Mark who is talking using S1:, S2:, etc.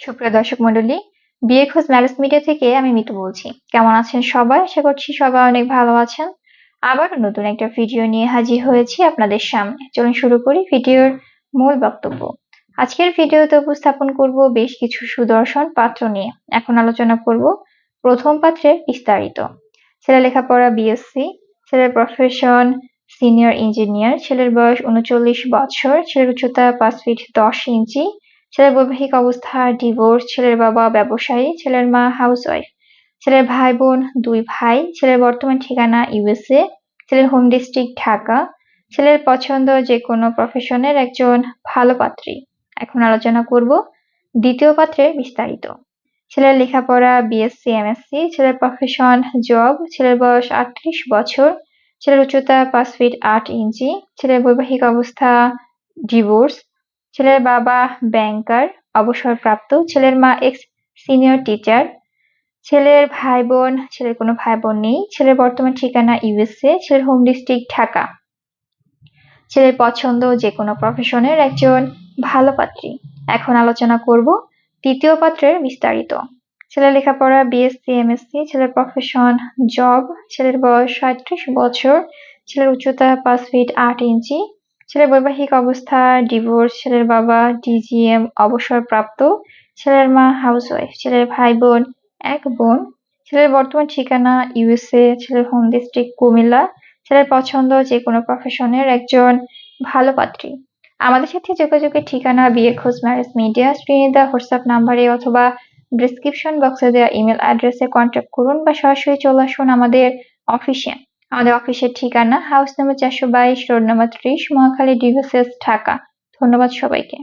S1: সুপ্রিয় দর্শক মন্ডলী বিয়ে খোঁজ ম্যারেজ মিডিয়া থেকে আমি মিতু বলছি। কেমন আছেন সবাই? আশা করছি সবাই অনেক ভালো আছেন। আবার নতুন একটা ভিডিও নিয়ে হাজির হয়েছি আপনাদের সামনে। চলুন শুরু করি ভিডিওর মূল বক্তব্য। আজকের ভিডিওতে উপস্থাপন করব বেশ কিছু সুদর্শন পাত্র নিয়ে। এখন আলোচনা করব প্রথম পাত্রের বিস্তারিত। ছেলে লেখাপড়া বিএসসি ছেলের প্রফেশন সিনিয়র ইঞ্জিনিয়ার ছেলের বয়স উনচল্লিশ বছর, ছেলের উচ্চতা পাঁচ ফিট দশ ইঞ্চি ছেলের বৈবাহিক অবস্থা ডিভোর্স ছেলের বাবা ব্যবসায়ী, ছেলের মা হাউসওয়াইফ ছেলের ভাই বোন দুই ভাই, ছেলের বর্তমান ঠিকানা ইউএসএ ছেলের হোম ডিস্ট্রিক্ট ঢাকা, ছেলের পছন্দ যে কোনো প্রফেশনের একজন ভালো পাত্রী। এখন আলোচনা করব দ্বিতীয় পাত্রের বিস্তারিত। ছেলের লেখাপড়া বিএসসি এমএসসি ছেলের প্রফেশন জব ছেলের বয়স আটত্রিশ বছর, ছেলের উচ্চতা পাঁচ ফিট আট ইঞ্চি, ছেলের বৈবাহিক অবস্থা ডিভোর্স ছেলের বাবা ব্যাংকার অবসরপ্রাপ্ত, ছেলের মা এক্স সিনিয়র টিচার ছেলের ভাই বোন ছেলের কোনো ভাই বোন নেই, ছেলের বর্তমান ঠিকানা ইউএসএ ছেলের হোম ডিস্ট্রিক্ট ঢাকা। ছেলের পছন্দ যে কোনো প্রফেশনের একজন ভালো পাত্রী। এখন আলোচনা করব তৃতীয় পাত্রের বিস্তারিত। ছেলের লেখাপড়া বিএসসি এমএসসি ছেলের প্রফেশন জব ছেলের বয়স সাঁত্রিশ বছর, ছেলের উচ্চতা পাঁচ ফিট আট ইঞ্চি ছেলের বৈবাহিক অবস্থা ডিভোর্স ছেলের বাবা ডিজিএম অবসরপ্রাপ্ত, ছেলের মা হাউসওয়াইফ ছেলের ভাই বোন এক বোন, ছেলের বর্তমান ঠিকানা ইউএসএ ছেলের হোম ডিস্ট্রিক্ট কুমিল্লা, ছেলের পছন্দ যে কোনো প্রফেশনের একজন ভালো পাত্রী। আমাদের সাথে যোগাযোগের ঠিকানা, বিয়ের খোঁজ ম্যারেজ মিডিয়া স্ক্রিনে দেওয়া হোয়াটসঅ্যাপ নাম্বারে অথবা ডিসক্রিপশন বক্সে দেওয়া ইমেল অ্যাড্রেসে কন্ট্যাক্ট করুন বা সরাসরি চলে আসুন আমাদের অফিসে আমাদের অফিসের ঠিকানা হাউস নম্বর চারশো বাইশ, রোড নম্বর ত্রিশ, মহাখালী ডিভিসেস ঢাকা। ধন্যবাদ সবাইকে।